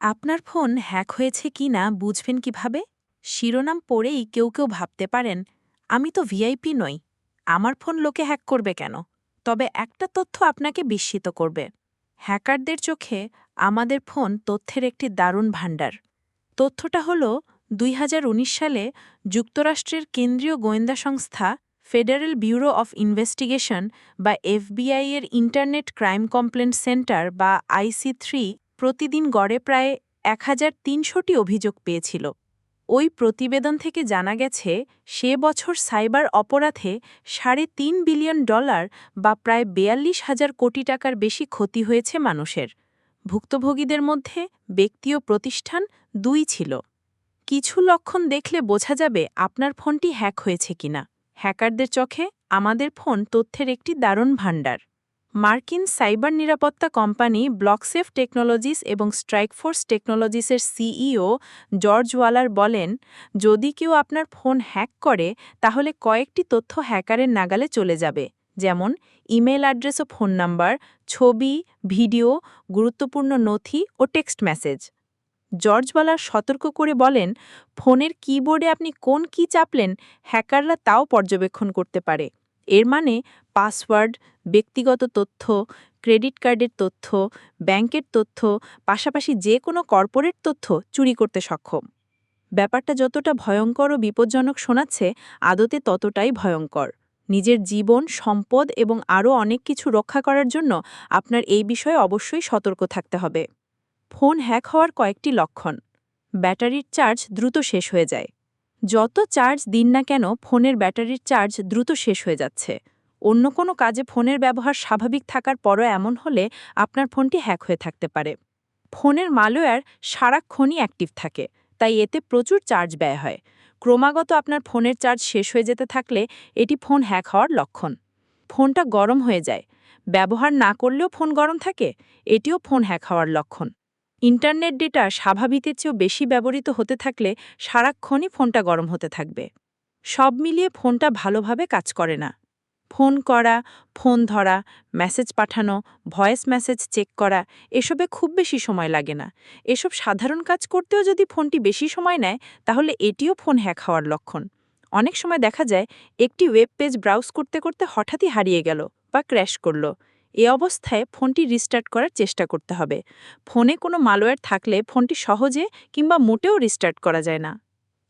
আপনার phone hack হয়েছে কি না বুঝবেন কীভাবে? শিরোনাম পড়েই কেউ কেউ ভাবতে পারেন, আমি তো ভিআইপি নই, আমার ফোন লোকে হ্যাক করবে কেন? তবে একটা তথ্য আপনাকে বিস্মিত করবে। হ্যাকারদের চোখে আমাদের ফোন তথ্যের একটি দারুণ ভাণ্ডার। তথ্যটা হল, দুই হাজার উনিশ সালে যুক্তরাষ্ট্রের কেন্দ্রীয় গোয়েন্দা সংস্থা, ফেডারেল ব্যুরো অফ ইনভেস্টিগেশন বা এফবিআই এর ইন্টারনেট ক্রাইম কমপ্লেন্ট সেন্টার বা আইসি থ্রি প্রতিদিন গড়ে প্রায় এক হাজার তিনশোটি অভিযোগ পেয়েছিল। ওই প্রতিবেদন থেকে জানা গেছে, সে বছর সাইবার অপরাধে সাড়ে তিন বিলিয়ন ডলার বা প্রায় বেয়াল্লিশ হাজার কোটি টাকার বেশি ক্ষতি হয়েছে মানুষের। ভুক্তভোগীদের মধ্যে ব্যক্তি ও প্রতিষ্ঠান দুই ছিল। কিছু লক্ষণ দেখলে বোঝা যাবে আপনার ফোনটি হ্যাক হয়েছে কিনা। হ্যাকারদের চোখে আমাদের ফোন তথ্যের একটি দারুণ ভাণ্ডার। মার্কিন সাইবার নিরাপত্তা কোম্পানি ব্লকসেফ টেকনোলজিস এবং স্ট্রাইকফোর্স টেকনোলজিসের সিইও জর্জ ওয়ালার বলেন, যদি কেউ আপনার ফোন হ্যাক করে, তাহলে কয়েকটি তথ্য হ্যাকারের নাগালে চলে যাবে, যেমন ইমেল অ্যাড্রেস ও ফোন নাম্বার, ছবি, ভিডিও, গুরুত্বপূর্ণ নথি ও টেক্সট মেসেজ। জর্জ ওয়ালার সতর্ক করে বলেন, ফোনের কিবোর্ডে আপনি কোন কি চাপলেন, হ্যাকাররা তাও পর্যবেক্ষণ করতে পারে। এর মানে পাসওয়ার্ড, ব্যক্তিগত তথ্য, ক্রেডিট কার্ডের তথ্য, ব্যাংকের তথ্য, পাশাপাশি যে কোনো কর্পোরেট তথ্য চুরি করতে সক্ষম। ব্যাপারটা যতটা ভয়ঙ্কর ও বিপজ্জনক শোনাচ্ছে, আদতে ততটাই ভয়ঙ্কর। নিজের জীবন, সম্পদ এবং আরও অনেক কিছু রক্ষা করার জন্য আপনার এই বিষয়ে অবশ্যই সতর্ক থাকতে হবে। ফোন হ্যাক হওয়ার কয়েকটি লক্ষণ। ব্যাটারির চার্জ দ্রুত শেষ হয়ে যায়। যত চার্জ দিন না কেন, ফোনের ব্যাটারির চার্জ দ্রুত শেষ হয়ে যাচ্ছে। অন্য কোনো কাজে ফোনের ব্যবহার স্বাভাবিক থাকার পরও এমন হলে আপনার ফোনটি হ্যাক হয়ে থাকতে পারে। ফোনের মালওয়্যার সারাক্ষণই অ্যাক্টিভ থাকে, তাই এতে প্রচুর চার্জ ব্যয় হয়। ক্রমাগত আপনার ফোনের চার্জ শেষ হয়ে যেতে থাকলে এটি ফোন হ্যাক হওয়ার লক্ষণ। ফোনটা গরম হয়ে যায়। ব্যবহার না করলেও ফোন গরম থাকে, এটিও ফোন হ্যাক হওয়ার লক্ষণ। ইন্টারনেট ডেটা স্বাভাবিকের চেয়েও বেশি ব্যবহৃত হতে থাকলে সারাক্ষণই ফোনটা গরম হতে থাকবে। সব মিলিয়ে ফোনটা ভালোভাবে কাজ করে না। ফোন করা, ফোন ধরা, মেসেজ পাঠানো, ভয়েস মেসেজ চেক করা, এসবে খুব বেশি সময় লাগে না। এসব সাধারণ কাজ করতেও যদি ফোনটি বেশি সময় নেয়, তাহলে এটিও ফোন হ্যাক হওয়ার লক্ষণ। অনেক সময় দেখা যায়, একটি ওয়েব পেজ ব্রাউজ করতে করতে হঠাৎই হারিয়ে গেল বা ক্র্যাশ করল। এ অবস্থায় ফোনটি রিস্টার্ট করার চেষ্টা করতে হবে। ফোনে কোনো মালওয়্যার থাকলে ফোনটি সহজে কিংবা মোটেও রিস্টার্ট করা যায় না।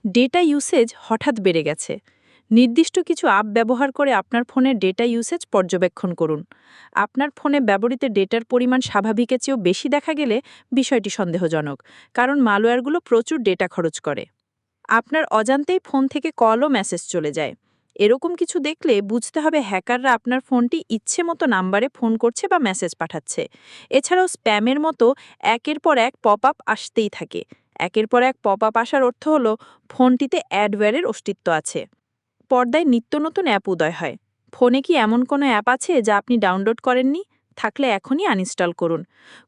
ডেটা ইউসেজ হঠাৎ বেড়ে গেছে। নির্দিষ্ট কিছু অ্যাপ ব্যবহার করে আপনার ফোনের ডেটা ইউসেজ পর্যবেক্ষণ করুন। আপনার ফোনে ব্যবহৃত ডেটার পরিমাণ স্বাভাবিকের চেয়েও বেশি দেখা গেলে বিষয়টি সন্দেহজনক, কারণ মালওয়্যারগুলো প্রচুর ডেটা খরচ করে। আপনার অজান্তেই ফোন থেকে কল ও মেসেজ চলে যায়। এরকম কিছু দেখলে বুঝতে হবে হ্যাকাররা আপনার ফোনটি ইচ্ছে মতো নাম্বারে ফোন করছে বা মেসেজ পাঠাচ্ছে। এছাড়াও স্প্যামের মতো একের পর এক পপ আপ আসতেই থাকে। একের পর এক পপ আপ আসার অর্থ হল ফোনটিতে অ্যাডওয়্যারের অস্তিত্ব আছে। পর্দায় নিত্য নতুন অ্যাপ উদয় হয়। ফোনে কি এমন কোনো অ্যাপ আছে যা আপনি ডাউনলোড করেননি? থাকলে এখনই আনইনস্টল করুন।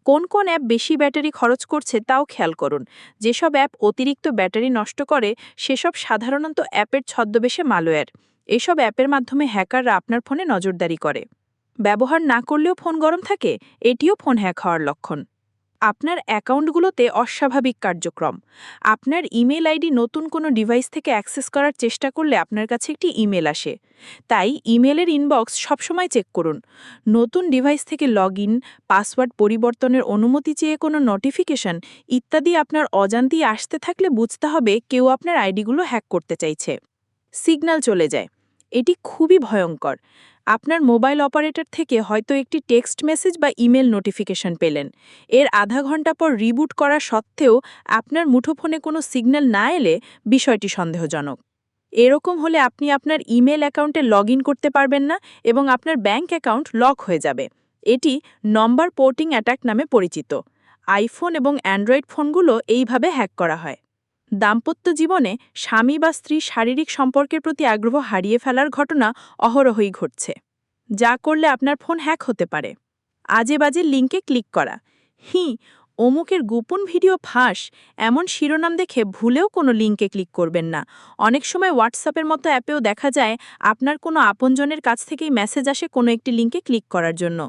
কোন কোন অ্যাপ বেশি ব্যাটারি খরচ করছে তাও খেয়াল করুন। যেসব অ্যাপ অতিরিক্ত ব্যাটারি নষ্ট করে, সেসব সাধারণত অ্যাপের ছদ্মবেশে মালওয়্যার। এসব অ্যাপের মাধ্যমে হ্যাকাররা আপনার ফোনে নজরদারি করে। ব্যবহার না করলেও ফোন গরম থাকে, এটিও ফোন হ্যাক হওয়ার লক্ষণ। আপনার অ্যাকাউন্টগুলোতে অস্বাভাবিক কার্যক্রম। আপনার ইমেল আইডি নতুন কোনো ডিভাইস থেকে অ্যাক্সেস করার চেষ্টা করলে আপনার কাছে একটি ইমেল আসে। তাই ইমেলের ইনবক্স সবসময় চেক করুন। নতুন ডিভাইস থেকে লগ ইন, পাসওয়ার্ড পরিবর্তনের অনুমতি চেয়ে কোনো নোটিফিকেশন ইত্যাদি আপনার অজান্তেই আসতে থাকলে বুঝতে হবে কেউ আপনার আইডিগুলো হ্যাক করতে চাইছে। সিগন্যাল চলে যায়। এটি খুবই ভয়ঙ্কর। আপনার মোবাইল অপারেটর থেকে হয়তো একটি টেক্সট মেসেজ বা ইমেল নোটিফিকেশন পেলেন। এর আধা ঘণ্টা পর রিবুট করা সত্ত্বেও আপনার মুঠোফোনে কোনো সিগন্যাল না এলে বিষয়টি সন্দেহজনক। এরকম হলে আপনি আপনার ইমেল অ্যাকাউন্টে লগ করতে পারবেন না এবং আপনার ব্যাঙ্ক অ্যাকাউন্ট লক হয়ে যাবে। এটি নম্বর পোর্টিং অ্যাটাক নামে পরিচিত। আইফোন এবং অ্যান্ড্রয়েড ফোনগুলো এইভাবে হ্যাক করা হয়। দাম্পত্য জীবনে স্বামী বা স্ত্রী শারীরিক সম্পর্কের প্রতি আগ্রহ হারিয়ে ফেলার ঘটনা অহরহই ঘটছে। যা করলে আপনার ফোন হ্যাক হতে পারে। আজে বাজে লিঙ্কে ক্লিক করা। হি, অমুকের গোপন ভিডিও ফাঁস। এমন শিরোনাম দেখে ভুলেও কোনো লিঙ্কে ক্লিক করবেন না। অনেক সময় হোয়াটসঅ্যাপের মতো অ্যাপেও দেখা যায় আপনার কোনো আপনজনের কাছ থেকেই মেসেজ আসে কোনো একটি লিঙ্কে ক্লিক করার জন্য।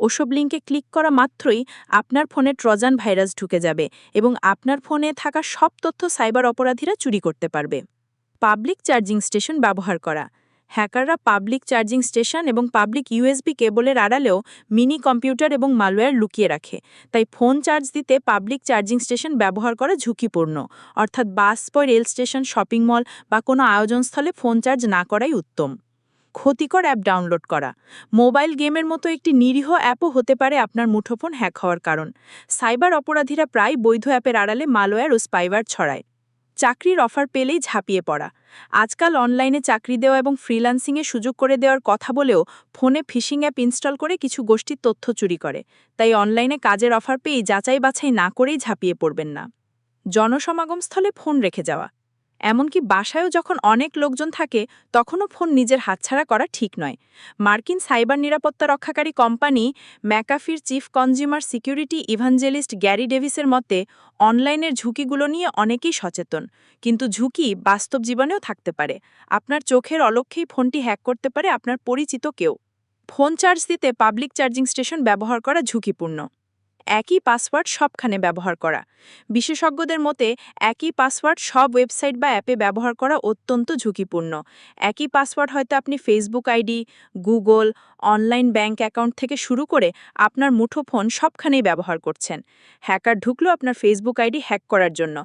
ওসব লিঙ্কে ক্লিক করা মাত্রই আপনার ফোনে ট্রজান ভাইরাস ঢুকে যাবে এবং আপনার ফোনে থাকা সব তথ্য সাইবার অপরাধীরা চুরি করতে পারবে। পাবলিক চার্জিং স্টেশন ব্যবহার করা। হ্যাকাররা পাবলিক চার্জিং স্টেশন এবং পাবলিক ইউএসবি কেবলের আড়ালেও মিনি কম্পিউটার এবং মালওয়্যার লুকিয়ে রাখে। তাই ফোন চার্জ দিতে পাবলিক চার্জিং স্টেশন ব্যবহার করা ঝুঁকিপূর্ণ। অর্থাৎ বাস পয় রেল স্টেশন, শপিং মল বা কোনো আয়োজনস্থলে ফোন চার্জ না করাই উত্তম। ক্ষতিকর অ্যাপ ডাউনলোড করা। মোবাইল গেমের মতো একটি নিরীহ অ্যাপও হতে পারে আপনার মুঠোফোন হ্যাক হওয়ার কারণ। সাইবার অপরাধীরা প্রায় বৈধ অ্যাপের আড়ালে মালওয়্যার ও স্পাইওয়্যার ছড়ায়। চাকরির অফার পেলেই ঝাঁপিয়ে পড়া। আজকাল অনলাইনে চাকরি দেওয়া এবং ফ্রিল্যান্সিংয়ে সুযোগ করে দেওয়ার কথা বলেও ফোনে ফিশিং অ্যাপ ইনস্টল করে কিছু গোষ্ঠীর তথ্য চুরি করে। তাই অনলাইনে কাজের অফার পেয়েই যাচাই বাছাই না করেই ঝাঁপিয়ে পড়বেন না। জনসমাগমস্থলে ফোন রেখে যাওয়া। এমনকি বাসায়ও যখন অনেক লোকজন থাকে, তখনও ফোন নিজের হাতছাড়া করা ঠিক নয়। মার্কিন সাইবার নিরাপত্তা রক্ষাকারী company ম্যাকাফির chief consumer security evangelist Gary ডেভিসের মতে, অনলাইনের ঝুঁকিগুলো নিয়ে অনেকেই সচেতন, কিন্তু ঝুঁকি বাস্তব জীবনেও থাকতে পারে। আপনার চোখের অলক্ষেই ফোনটি হ্যাক করতে পারে আপনার পরিচিত কেউ। ফোন চার্জ দিতে পাবলিক চার্জিং স্টেশন ব্যবহার করা ঝুঁকিপূর্ণ। একই পাসওয়ার্ড সবখানে ব্যবহার করা। বিশেষজ্ঞদের মতে, একই পাসওয়ার্ড সব ওয়েবসাইট বা অ্যাপে ব্যবহার করা অত্যন্ত ঝুঁকিপূর্ণ। একই পাসওয়ার্ড হয়তো আপনি Facebook ID, Google, online bank account থেকে শুরু করে আপনার মুঠোফোন সবখানেই ব্যবহার করছেন। হ্যাকার ঢুকলো আপনার ফেসবুক আইডি হ্যাক করার জন্য।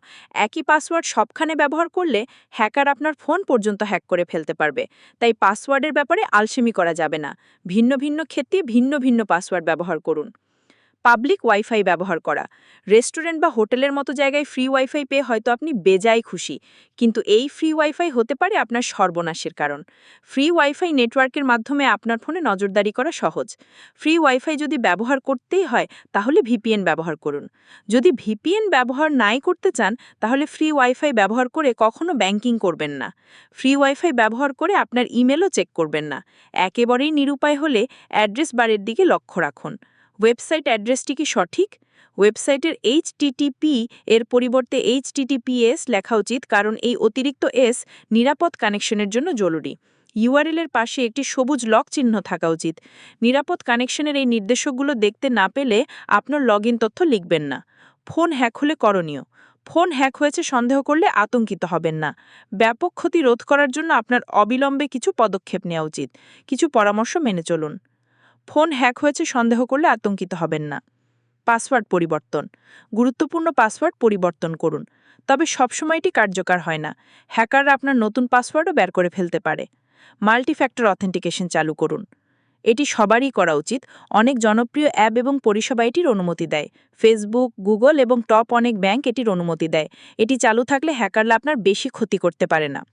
একই পাসওয়ার্ড সবখানে ব্যবহার করলে হ্যাকার আপনার ফোন পর্যন্ত হ্যাক করে ফেলতে পারবে। তাই পাসওয়ার্ডের ব্যাপারে আলসেমি করা যাবে না। ভিন্ন ভিন্ন ক্ষেত্রে ভিন্ন ভিন্ন পাসওয়ার্ড ব্যবহার করুন। পাবলিক ওয়াইফাই ব্যবহার করা। রেস্টুরেন্ট বা হোটেলের মতো জায়গায় ফ্রি ওয়াইফাই পেয়ে হয়তো আপনি বেজায় খুশি। কিন্তু এই ফ্রি ওয়াইফাই হতে পারে আপনার সর্বনাশের কারণ। ফ্রি ওয়াইফাই নেটওয়ার্কের মাধ্যমে আপনার ফোনে নজরদারি করা সহজ। ফ্রি ওয়াইফাই যদি ব্যবহার করতেই হয়, তাহলে ভিপিএন ব্যবহার করুন। যদি ভিপিএন ব্যবহার নাই করতে চান, তাহলে ফ্রি ওয়াইফাই ব্যবহার করে কখনো ব্যাংকিং করবেন না। ফ্রি ওয়াইফাই ব্যবহার করে আপনার ইমেলও চেক করবেন না। একেবারেই নিরুপায় হলে অ্যাড্রেস বারের দিকে লক্ষ্য রাখুন। ওয়েবসাইট অ্যাড্রেসটি কি সঠিক? ওয়েবসাইটের এইচটিটিপি এর পরিবর্তে এইচটিটিপিএস লেখা উচিত, কারণ এই অতিরিক্ত এস নিরাপদ কানেকশনের জন্য জরুরি। ইউআরএল এর পাশে একটি সবুজ লক চিহ্ন থাকা উচিত। নিরাপদ কানেকশনের এই নির্দেশকগুলো দেখতে না পেলে আপনার লগইন তথ্য লিখবেন না। ফোন হ্যাক হলে করণীয়। ফোন হ্যাক হয়েছে সন্দেহ করলে আতঙ্কিত হবেন না। ব্যাপক ক্ষতি রোধ করার জন্য আপনার অবিলম্বে কিছু পদক্ষেপ নেওয়া উচিত। কিছু পরামর্শ মেনে চলুন। ফোন হ্যাক হয়েছে, সন্দেহ করলে আতঙ্কিত হবেন না। পাসওয়ার্ড পরিবর্তন। গুরুত্বপূর্ণ পাসওয়ার্ড পরিবর্তন করুন। তবে সবসময় এটি কার্যকর হয় না। হ্যাকাররা আপনার নতুন পাসওয়ার্ডও বের করে ফেলতে পারে। মাল্টিফ্যাক্টর অথেন্টিকেশন চালু করুন। এটি সবারই করা উচিত। অনেক জনপ্রিয় অ্যাপ এবং পরিষেবা এটির অনুমতি দেয়। ফেসবুক, গুগল এবং টপ অনেক ব্যাংক এটির অনুমতি দেয়। এটি চালু থাকলে হ্যাকাররা আপনার বেশি ক্ষতি করতে পারে না।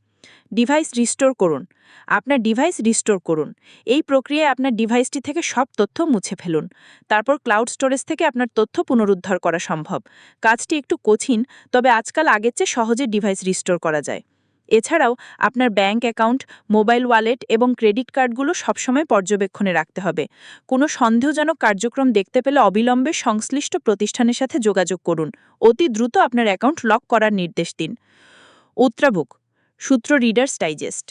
ডিভাইস রিস্টোর করুন। আপনার ডিভাইস রিস্টোর করুন। এই প্রক্রিয়ায় আপনার ডিভাইসটি থেকে সব তথ্য মুছে ফেলুন। তারপর ক্লাউড স্টোরেজ থেকে আপনার তথ্য পুনরুদ্ধার করা সম্ভব। কাজটি একটু কঠিন, তবে আজকাল আগের চেয়ে সহজে ডিভাইস রিস্টোর করা যায়। এছাড়াও আপনার ব্যাংক অ্যাকাউন্ট মোবাইল ওয়ালেট এবং ক্রেডিট কার্ডগুলো সবসময় পর্যবেক্ষণে রাখতে হবে। কোনো সন্দেহজনক কার্যক্রম দেখতে পেলে অবিলম্বে সংশ্লিষ্ট প্রতিষ্ঠানের সাথে যোগাযোগ করুন। অতি দ্রুত আপনার অ্যাকাউন্ট লক করার নির্দেশ দিন। উত্রাবুক সূত্র রিডার্স ডাইজেস্ট